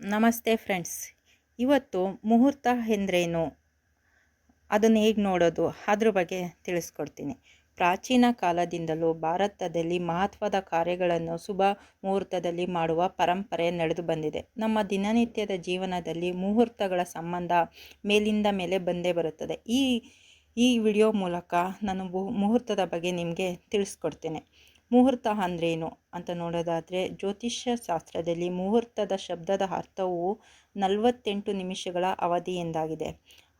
ನಮಸ್ತೆ ಫ್ರೆಂಡ್ಸ್. ಇವತ್ತು ಮುಹೂರ್ತ ಎಂದ್ರೇನು? ಅದನ್ನು ಹೇಗೆ ನೋಡೋದು? ಅದ್ರ ಬಗ್ಗೆ ತಿಳಿಸ್ಕೊಡ್ತೀನಿ. ಪ್ರಾಚೀನ ಕಾಲದಿಂದಲೂ ಭಾರತದಲ್ಲಿ ಮಹತ್ವದ ಕಾರ್ಯಗಳನ್ನು ಶುಭ ಮುಹೂರ್ತದಲ್ಲಿ ಮಾಡುವ ಪರಂಪರೆ ನಡೆದು ಬಂದಿದೆ. ನಮ್ಮ ದಿನನಿತ್ಯದ ಜೀವನದಲ್ಲಿ ಮುಹೂರ್ತಗಳ ಸಂಬಂಧ ಮೇಲಿಂದ ಮೇಲೆ ಬಂದೇ ಬರುತ್ತದೆ. ಈ ಈ ವಿಡಿಯೋ ಮೂಲಕ ನಾನು ಮುಹೂರ್ತದ ಬಗ್ಗೆ ನಿಮಗೆ ತಿಳಿಸ್ಕೊಡ್ತೇನೆ. ಮುಹೂರ್ತ ಅಂದ್ರೇನು ಅಂತ ನೋಡೋದಾದರೆ ಜ್ಯೋತಿಷ್ಯ ಶಾಸ್ತ್ರದಲ್ಲಿ ಮುಹೂರ್ತದ ಶಬ್ದದ ಅರ್ಥವು ನಲವತ್ತೆಂಟು ನಿಮಿಷಗಳ ಅವಧಿ ಎಂದಾಗಿದೆ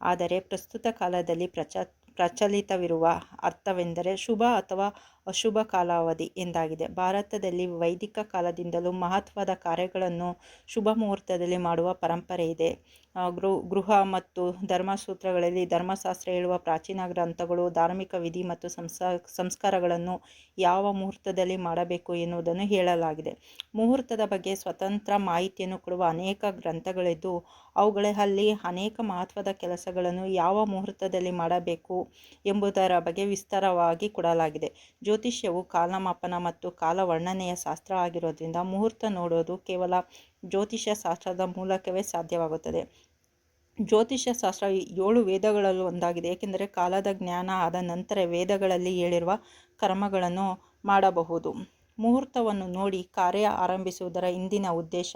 ಆದರೆ ಪ್ರಸ್ತುತ ಕಾಲದಲ್ಲಿ ಪ್ರಚ, ಪ್ರಚಲಿತವಿರುವ ಅರ್ಥವೆಂದರೆ ಶುಭ ಅಥವಾ ಅಶುಭ ಕಾಲಾವಧಿ ಎಂದಾಗಿದೆ. ಭಾರತದಲ್ಲಿ ವೈದಿಕ ಕಾಲದಿಂದಲೂ ಮಹತ್ವದ ಕಾರ್ಯಗಳನ್ನು ಶುಭ ಮುಹೂರ್ತದಲ್ಲಿ ಮಾಡುವ ಪರಂಪರೆ ಇದೆ. ಗೃ, ಗೃಹ ಮತ್ತು ಧರ್ಮಸೂತ್ರಗಳಲ್ಲಿ ಧರ್ಮಶಾಸ್ತ್ರ ಹೇಳುವ ಪ್ರಾಚೀನ ಗ್ರಂಥಗಳು, ಧಾರ್ಮಿಕ ವಿಧಿ ಮತ್ತು ಸಂಸ್ಕಾರಗಳನ್ನು ಯಾವ ಮುಹೂರ್ತದಲ್ಲಿ ಮಾಡಬೇಕು ಎನ್ನುವುದನ್ನು ಹೇಳಲಾಗಿದೆ. ಮುಹೂರ್ತದ ಬಗ್ಗೆ ಸ್ವತಂತ್ರ ಮಾಹಿತಿಯನ್ನು ಕೊಡುವ ಅನೇಕ ಗ್ರಂಥಗಳಿದ್ದು ಅವುಗಳಲ್ಲಿ ಅನೇಕ ಮಹತ್ವದ ಕೆಲಸಗಳನ್ನು ಯಾವ ಮುಹೂರ್ತದಲ್ಲಿ ಮಾಡಬೇಕು ಎಂಬುದರ ಬಗ್ಗೆ ವಿಸ್ತಾರವಾಗಿ ಕೊಡಲಾಗಿದೆ. ಜ್ಯೋತಿಷ್ಯವು ಕಾಲಮಾಪನ ಮತ್ತು ಕಾಲ ವರ್ಣನೆಯ ಶಾಸ್ತ್ರ ಆಗಿರೋದ್ರಿಂದ ಮುಹೂರ್ತ ನೋಡೋದು ಕೇವಲ ಜ್ಯೋತಿಷ್ಯ ಶಾಸ್ತ್ರದ ಮೂಲಕವೇ ಸಾಧ್ಯವಾಗುತ್ತದೆ. ಜ್ಯೋತಿಷ್ಯ ಶಾಸ್ತ್ರ ಏಳು ವೇದಗಳಲ್ಲೂ ಒಂದಾಗಿದೆ. ಏಕೆಂದರೆ ಕಾಲದ ಜ್ಞಾನ ಆದ ನಂತರ ವೇದಗಳಲ್ಲಿ ಹೇಳಿರುವ ಕರ್ಮಗಳನ್ನು ಮಾಡಬಹುದು. ಮುಹೂರ್ತವನ್ನು ನೋಡಿ ಕಾರ್ಯ ಆರಂಭಿಸುವುದರ ಇಂದಿನ ಉದ್ದೇಶ.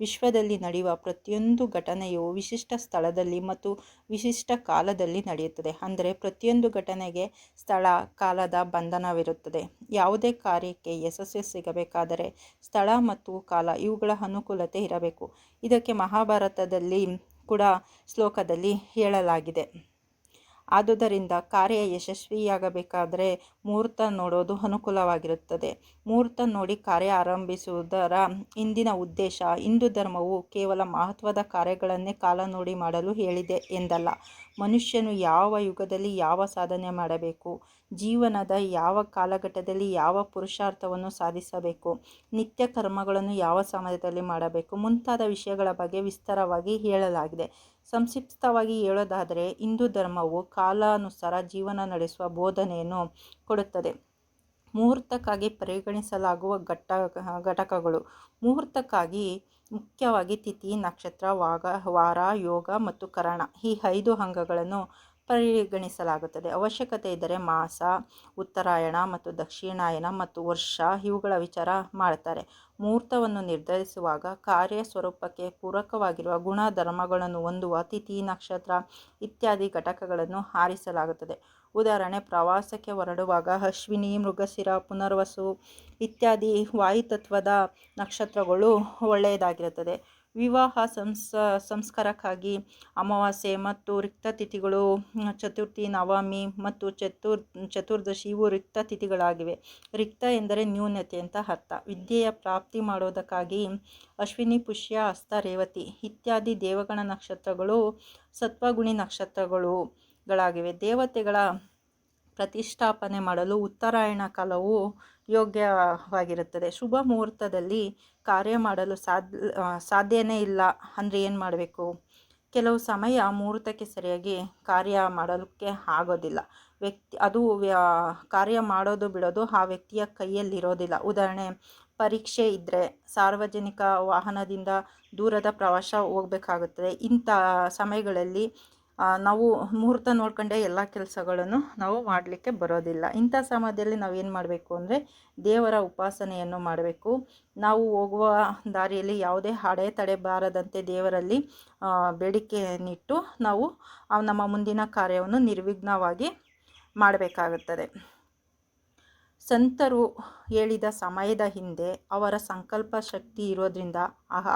ವಿಶ್ವದಲ್ಲಿ ನಡೆಯುವ ಪ್ರತಿಯೊಂದು ಘಟನೆಯು ವಿಶಿಷ್ಟ ಸ್ಥಳದಲ್ಲಿ ಮತ್ತು ವಿಶಿಷ್ಟ ಕಾಲದಲ್ಲಿ ನಡೆಯುತ್ತದೆ. ಅಂದರೆ ಪ್ರತಿಯೊಂದು ಘಟನೆಗೆ ಸ್ಥಳ, ಕಾಲದ ಬಂಧನವಿರುತ್ತದೆ. ಯಾವುದೇ ಕಾರ್ಯಕ್ಕೆ ಯಶಸ್ಸು ಸಿಗಬೇಕಾದರೆ ಸ್ಥಳ ಮತ್ತು ಕಾಲ ಇವುಗಳ ಅನುಕೂಲತೆ ಇರಬೇಕು. ಇದಕ್ಕೆ ಮಹಾಭಾರತದಲ್ಲಿ ಕೂಡ ಶ್ಲೋಕದಲ್ಲಿ ಹೇಳಲಾಗಿದೆ. ಆದುದರಿಂದ ಕಾರ್ಯ ಯಶಸ್ವಿಯಾಗಬೇಕಾದರೆ ಮುಹೂರ್ತ ನೋಡೋದು ಅನುಕೂಲವಾಗಿರುತ್ತದೆ. ಮುಹೂರ್ತ ನೋಡಿ ಕಾರ್ಯ ಆರಂಭಿಸುವುದರ ಇಂದಿನ ಉದ್ದೇಶ, ಹಿಂದೂ ಧರ್ಮವು ಕೇವಲ ಮಹತ್ವದ ಕಾರ್ಯಗಳನ್ನೇ ಕಾಲ ನೋಡಿ ಮಾಡಲು ಹೇಳಿದೆ ಎಂದಲ್ಲ. ಮನುಷ್ಯನು ಯಾವ ಯುಗದಲ್ಲಿ ಯಾವ ಸಾಧನೆ ಮಾಡಬೇಕು, ಜೀವನದ ಯಾವ ಕಾಲಘಟ್ಟದಲ್ಲಿ ಯಾವ ಪುರುಷಾರ್ಥವನ್ನು ಸಾಧಿಸಬೇಕು, ನಿತ್ಯ ಕರ್ಮಗಳನ್ನು ಯಾವ ಸಮಯದಲ್ಲಿ ಮಾಡಬೇಕು ಮುಂತಾದ ವಿಷಯಗಳ ಬಗ್ಗೆ ವಿಸ್ತಾರವಾಗಿ ಹೇಳಲಾಗಿದೆ. ಸಂಕ್ಷಿಪ್ತವಾಗಿ ಹೇಳೋದಾದರೆ, ಹಿಂದೂ ಧರ್ಮವು ಕಾಲಾನುಸಾರ ಜೀವನ ನಡೆಸುವ ಬೋಧನೆಯನ್ನು ಕೊಡುತ್ತದೆ. ಮುಹೂರ್ತಕ್ಕಾಗಿ ಪರಿಗಣಿಸಲಾಗುವ ಘಟ್ಟ, ಘಟಕಗಳು. ಮುಹೂರ್ತಕ್ಕಾಗಿ ಮುಖ್ಯವಾಗಿ ತಿಥಿ, ನಕ್ಷತ್ರ, ವಾಗ, ವಾರ, ಯೋಗ ಮತ್ತು ಕರಣ. ಈ ಐದು ಅಂಗಗಳನ್ನು ಪರಿಗಣಿಸಲಾಗುತ್ತದೆ. ಅವಶ್ಯಕತೆ ಇದ್ದರೆ ಮಾಸ, ಉತ್ತರಾಯಣ ಮತ್ತು ದಕ್ಷಿಣಾಯನ ಮತ್ತು ವರ್ಷ ಇವುಗಳ ವಿಚಾರ ಮಾಡ್ತಾರೆ. ಮುಹೂರ್ತವನ್ನು ನಿರ್ಧರಿಸುವಾಗ ಕಾರ್ಯ ಸ್ವರೂಪಕ್ಕೆ ಪೂರಕವಾಗಿರುವ ಗುಣಧರ್ಮಗಳನ್ನು ಹೊಂದುವ ತಿಥಿ, ನಕ್ಷತ್ರ ಇತ್ಯಾದಿ ಘಟಕಗಳನ್ನು ಹಾರಿಸಲಾಗುತ್ತದೆ ಉದಾಹರಣೆ, ಪ್ರವಾಸಕ್ಕೆ ಹೊರಡುವಾಗ ಅಶ್ವಿನಿ, ಮೃಗಶಿರ, ಪುನರ್ವಸು ಇತ್ಯಾದಿ ವಾಯುತತ್ವದ ನಕ್ಷತ್ರಗಳು ಒಳ್ಳೆಯದಾಗಿರುತ್ತದೆ. ವಿವಾಹ ಸಂಸ, ಸಂಸ್ಕಾರಕ್ಕಾಗಿ ಅಮಾವಾಸ್ಯೆ ಮತ್ತು ರಿಕ್ತ ತಿಥಿಗಳು ಚತುರ್ಥಿ, ನವಮಿ ಮತ್ತು ಚತುರ್, ಚತುರ್ದಶಿ ಇವು ರಿಕ್ತ ತಿಥಿಗಳಾಗಿವೆ. ರಿಕ್ತ ಎಂದರೆ ನ್ಯೂನತೆ ಅಂತ ಅರ್ಥ. ವಿದ್ಯೆಯ ಪ್ರಾಪ್ತಿ ಮಾಡೋದಕ್ಕಾಗಿ ಅಶ್ವಿನಿ, ಪುಷ್ಯ ಹಸ್ತ ರೇವತಿ ಇತ್ಯಾದಿ ದೇವಗಣ ನಕ್ಷತ್ರಗಳು ಸತ್ವಗುಣಿ ನಕ್ಷತ್ರಗಳು, ಗಳಾಗಿವೆ. ದೇವತೆಗಳ ಪ್ರತಿಷ್ಠಾಪನೆ ಮಾಡಲು ಉತ್ತರಾಯಣ ಕಾಲವು ಯೋಗ್ಯವಾಗಿರುತ್ತದೆ. ಶುಭ ಮುಹೂರ್ತದಲ್ಲಿ ಕಾರ್ಯ ಮಾಡಲು ಸಾಧ್ಯ ಸಾಧ್ಯನೇ ಇಲ್ಲ. ಅಂದರೆ ಏನು ಮಾಡಬೇಕು? ಕೆಲವು ಸಮಯ ಮುಹೂರ್ತಕ್ಕೆ ಸರಿಯಾಗಿ ಕಾರ್ಯ ಮಾಡಲಿಕ್ಕೆ ಆಗೋದಿಲ್ಲ. ವ್ಯಕ್ತಿ, ಅದು ಕಾರ್ಯ ಮಾಡೋದು ಬಿಡೋದು ಆ ವ್ಯಕ್ತಿಯ ಕೈಯಲ್ಲಿರೋದಿಲ್ಲ. ಉದಾಹರಣೆ, ಪರೀಕ್ಷೆ ಇದ್ದರೆ ಸಾರ್ವಜನಿಕ ವಾಹನದಿಂದ ದೂರದ ಪ್ರವಾಸ ಹೋಗಬೇಕಾಗುತ್ತದೆ. ಇಂಥ ಸಮಯಗಳಲ್ಲಿ ನಾವು ಮುಹೂರ್ತ ನೋಡ್ಕೊಂಡೇ ಎಲ್ಲ ಕೆಲಸಗಳನ್ನು ನಾವು ಮಾಡಲಿಕ್ಕೆ ಬರೋದಿಲ್ಲ. ಇಂಥ ಸಮಯದಲ್ಲಿ ನಾವು ಏನು ಮಾಡಬೇಕು ಅಂದರೆ ದೇವರ ಉಪಾಸನೆಯನ್ನು ಮಾಡಬೇಕು. ನಾವು ಹೋಗುವ ದಾರಿಯಲ್ಲಿ ಯಾವುದೇ ಅಡೆತಡೆ ಬಾರದಂತೆ ದೇವರಲ್ಲಿ ಬೇಡಿಕೆಯನ್ನಿಟ್ಟು ನಾವು ನಮ್ಮ ಮುಂದಿನ ಕಾರ್ಯವನ್ನು ನಿರ್ವಿಘ್ನವಾಗಿ ಮಾಡಬೇಕಾಗುತ್ತದೆ. ಸಂತರು ಹೇಳಿದ ಸಮಯದ ಹಿಂದೆ ಅವರ ಸಂಕಲ್ಪ ಶಕ್ತಿ ಇರೋದ್ರಿಂದ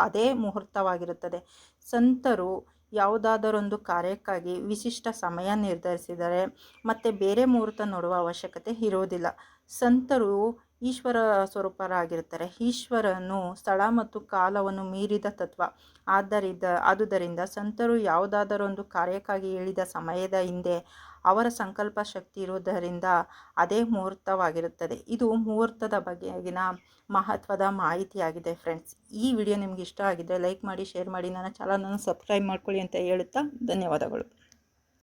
ಅದೇ ಮುಹೂರ್ತವಾಗಿರುತ್ತದೆ. ಸಂತರು ಯಾವುದಾದರೊಂದು ಕಾರ್ಯಕ್ಕಾಗಿ ವಿಶಿಷ್ಟ ಸಮಯ ನಿರ್ಧರಿಸಿದರೆ ಮತ್ತೆ ಬೇರೆ ಮುಹೂರ್ತ ನೋಡುವ ಅವಶ್ಯಕತೆ ಇರುವುದಿಲ್ಲ. ಸಂತರು ಈಶ್ವರ ಸ್ವರೂಪರಾಗಿರ್ತಾರೆ ಈಶ್ವರನು ಸ್ಥಳ ಮತ್ತು ಕಾಲವನ್ನು ಮೀರಿದ ತತ್ವ. ಆದ್ದರಿಂದ, ಆದುದರಿಂದ ಸಂತರು ಯಾವುದಾದರೊಂದು ಕಾರ್ಯಕ್ಕಾಗಿ ಹೇಳಿದ ಸಮಯದ ಹಿಂದೆ ಅವರ ಸಂಕಲ್ಪ ಶಕ್ತಿ ಇರುವುದರಿಂದ ಅದೇ ಮುಹೂರ್ತವಾಗಿರುತ್ತದೆ. ಇದು ಮುಹೂರ್ತದ ಬಗೆಗಿನ ಮಹತ್ವದ ಮಾಹಿತಿಯಾಗಿದೆ ಫ್ರೆಂಡ್ಸ್. ಈ ವಿಡಿಯೋ ನಿಮ್ಗೆ ಇಷ್ಟ ಆಗಿದೆ ಲೈಕ್ ಮಾಡಿ, ಶೇರ್ ಮಾಡಿ, ನನ್ನ ಚಾನಲನ್ನು ಸಬ್ಸ್ಕ್ರೈಬ್ ಮಾಡ್ಕೊಳ್ಳಿ ಅಂತ ಹೇಳುತ್ತಾ ಧನ್ಯವಾದಗಳು.